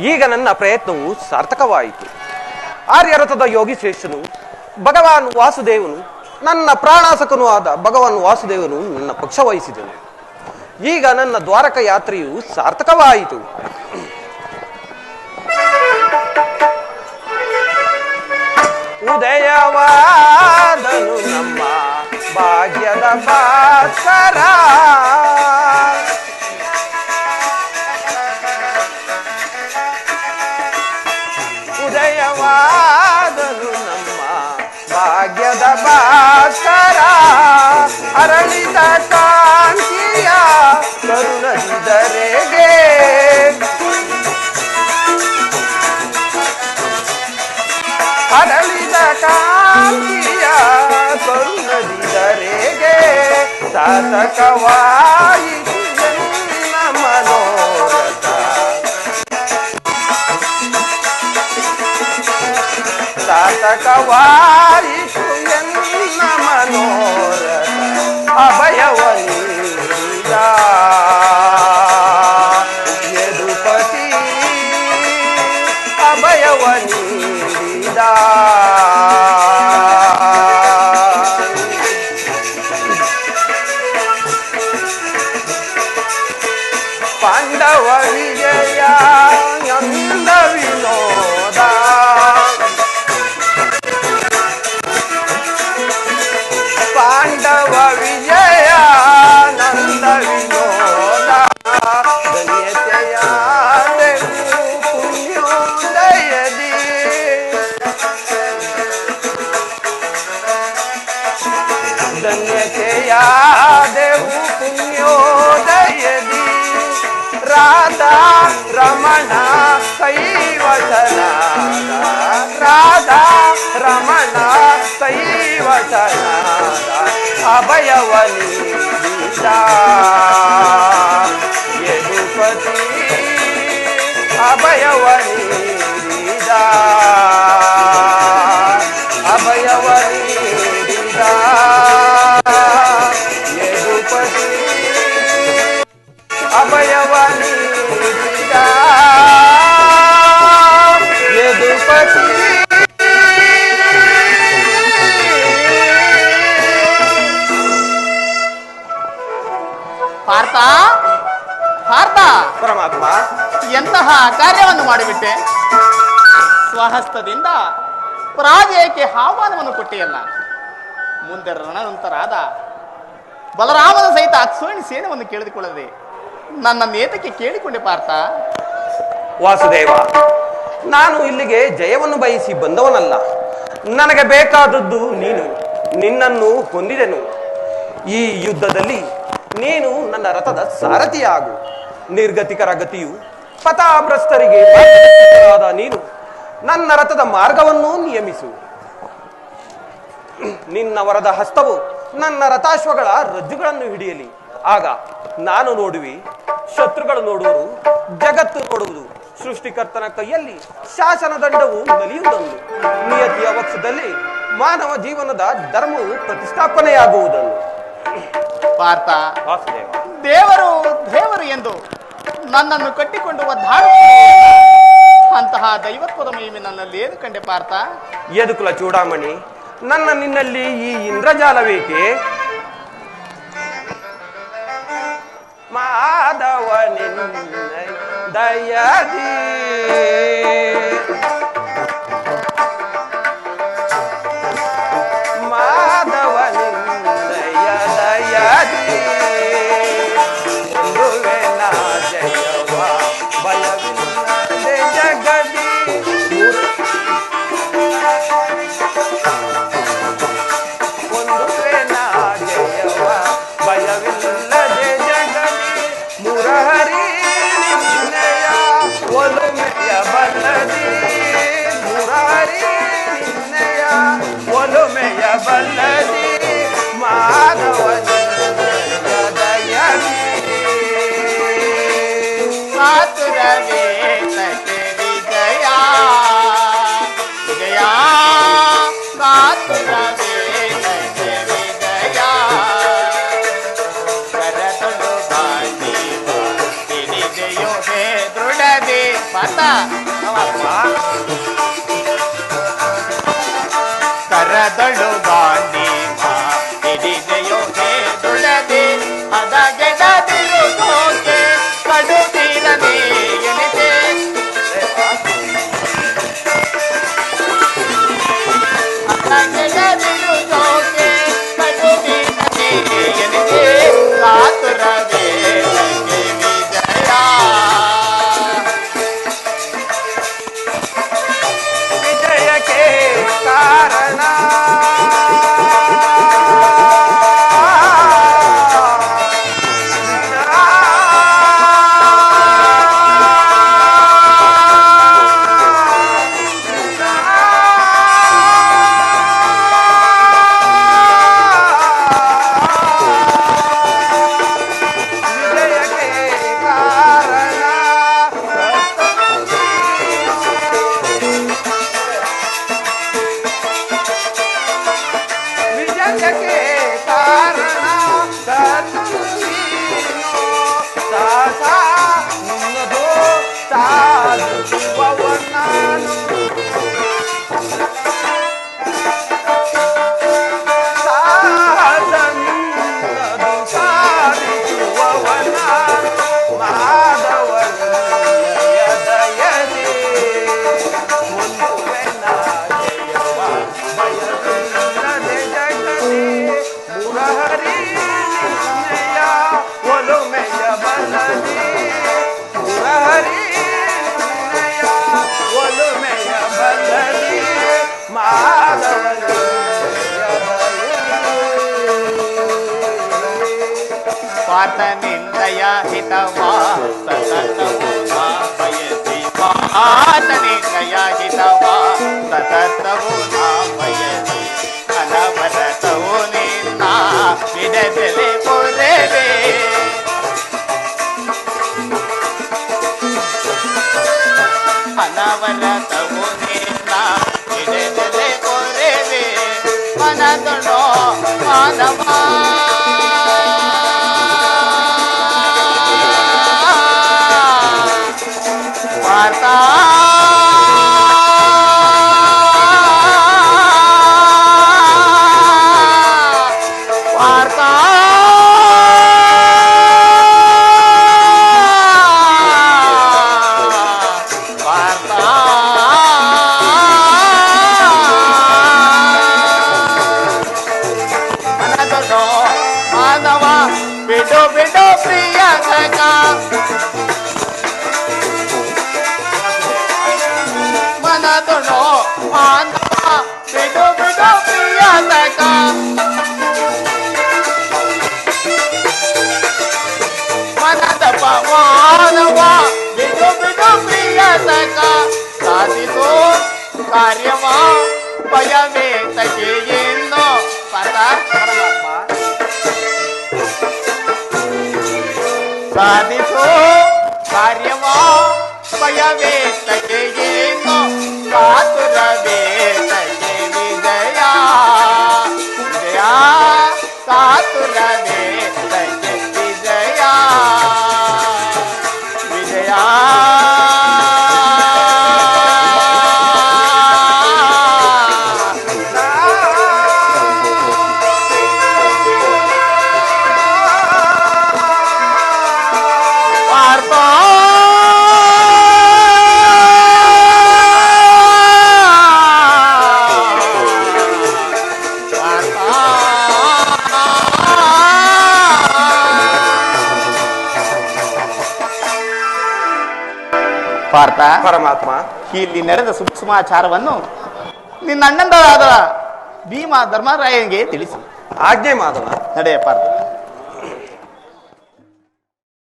ಈಗ ನನ್ನ ಪ್ರಯತ್ನವು ಸಾರ್ಥಕವಾಯಿತು. ಆರ್ಯರಥದ ಯೋಗಿ ಶ್ರೇಷ್ಠನು, ಭಗವಾನ್ ವಾಸುದೇವನು, ನನ್ನ ಪ್ರಾಣಾಸಕನೂ ಆದ ಭಗವಾನ್ ವಾಸುದೇವನು ನನ್ನ ಪಕ್ಷ ವಹಿಸಿದನು. ಈಗ ನನ್ನ ದ್ವಾರಕ ಯಾತ್ರೆಯು ಸಾರ್ಥಕವಾಯಿತು. ಉದಯವಾದನು ನಮ್ಮ ಭಾಗ್ಯದ ಭಾಸ್ಕರ. ಭಾಗ್ಯದ ಭಾಸ್ಕರ ಅರಳಿದ ಕಾಂತಿಯ ಕರುಣದರೆಗೆ ಅರಳಿದ ಕಾಂತಿಯ ಕರುಣದಿದರೆಗೆ ಸಾಧಕವಾಯಿತು ಸಾಧಕವಾಯಿತು ಎನ್ನ ಮನೋರಥ ಅಭಯವ ನೀಡಿದ ಯದುಪತಿ ಅಭಯವ ನೀಡಿದ ಪಾಂಡವ ವಿಜಯ ನಂದ ವಿನೋದ रमण सैव राधा रमण सैव अभयवनी गीता यदुपती अभयवनी गीता अभयवनी ಪಾರ್ಥ? ಪಾರ್ಥ? ಪರಮಾತ್ಮ. ಎಂತಹ ಕಾರ್ಯವನ್ನು ಮಾಡಿಬಿಟ್ಟೆ? ಸ್ವಹಸ್ತದಿಂದ ಪ್ರಾಜಯಕ್ಕೆ ಆಹ್ವಾನವನ್ನು ಕೊಟ್ಟಿಯಲ್ಲ. ಮುಂದೆ ರಣನಂತರಾದ ಬಲರಾಮನ ಸಹಿತ ಅಕ್ಷೋಣಿ ಸೇನವನ್ನು ಕೇಳಿದುಕೊಳ್ಳದೆ ನನ್ನ ನೇತಕ್ಕೆ ಕೇಳಿಕೊಂಡೆ ಪಾರ್ಥ. ವಾಸುದೇವ ನಾನು ಇಲ್ಲಿಗೆ ಜಯವನ್ನು ಬಯಸಿ ಬಂದವನಲ್ಲ. ನನಗೆ ಬೇಕಾದದ್ದು ನೀನು ನಿನ್ನನ್ನು ಹೊಂದಿದೆನು. ಈ ಯುದ್ಧದಲ್ಲಿ ನೀನು ನನ್ನ ರಥದ ಸಾರಥಿಯಾಗು. ನಿರ್ಗತಿಕರ ಗತಿಯು ಪಥಾಭ್ರಸ್ತರಿಗೆ ನೀನು ನನ್ನ ರಥದ ಮಾರ್ಗವನ್ನು ನಿಯಮಿಸು. ನಿನ್ನ ವರದ ಹಸ್ತವು ನನ್ನ ರಥಾಶ್ವಗಳ ರಜ್ಜುಗಳನ್ನು ಹಿಡಿಯಲಿ. ಆಗ ನಾನು ನೋಡುವಿ, ಶತ್ರುಗಳು ನೋಡುವರು ಜಗತ್ತು ನೋಡುವುದು. ಸೃಷ್ಟಿಕರ್ತನ ಕೈಯಲ್ಲಿ ಶಾಸನ ದಂಡವು ನಲಿಯುವುದನ್ನು ನಿಯತಿಯ ವಕ್ಷದಲ್ಲಿ ಮಾನವ ಜೀವನದ ಧರ್ಮವು ಪ್ರತಿಷ್ಠಾಪನೆಯಾಗುವುದನ್ನು. ಪಾರ್ಥ ದೇವರು ದೇವರು ಎಂದು ನನ್ನನ್ನು ಕಟ್ಟಿಕೊಂಡು ಒದ್ದಾಡು ಅಂತಹ ದೈವತ್ವದ ಮಹಿಮೆ ನನ್ನಲ್ಲಿ ಏನು ಕಂಡೆ ಪಾರ್ಥ? ಎದುಕುಲ ಚೂಡಾಮಣಿ ನನ್ನ ನಿನ್ನಲ್ಲಿ ಈ ಇಂದ್ರಜಾಲವೇಕೆ? ಮಾಧವ ನಿನ್ನ ದಯದಿ. మధురవే తట విజయా విజయా మధురవే తట విజయా కరతులు బాంధి తిరిగయో హే దృఢదే పత Qual ಆತನಿಂದಯ ಹಿತವಾ ಸತತವು ಭಾವಯಸಿ ಆತನಿಂದಯ ಹಿತವಾ ಸತತವು కార్యమో? భయమేత చేయిందో పద సాధితో కార్యమో? భయమేత చేయి ಪಾರ್ಥ. ಪರಮಾತ್ಮ. ಇಲ್ಲಿ ನಡೆದ ಸುಕ್ಷ್ಮಾಚಾರವನ್ನು ನಿನ್ನ ಅಣ್ಣಂದರಾದ ಭೀಮ ಧರ್ಮರಾಯನಿಗೆ ತಿಳಿಸಿ. ಆಜ್ಞೆ ಮಾಧವ. ನಡೆಯ ಪಾರ್ಥ.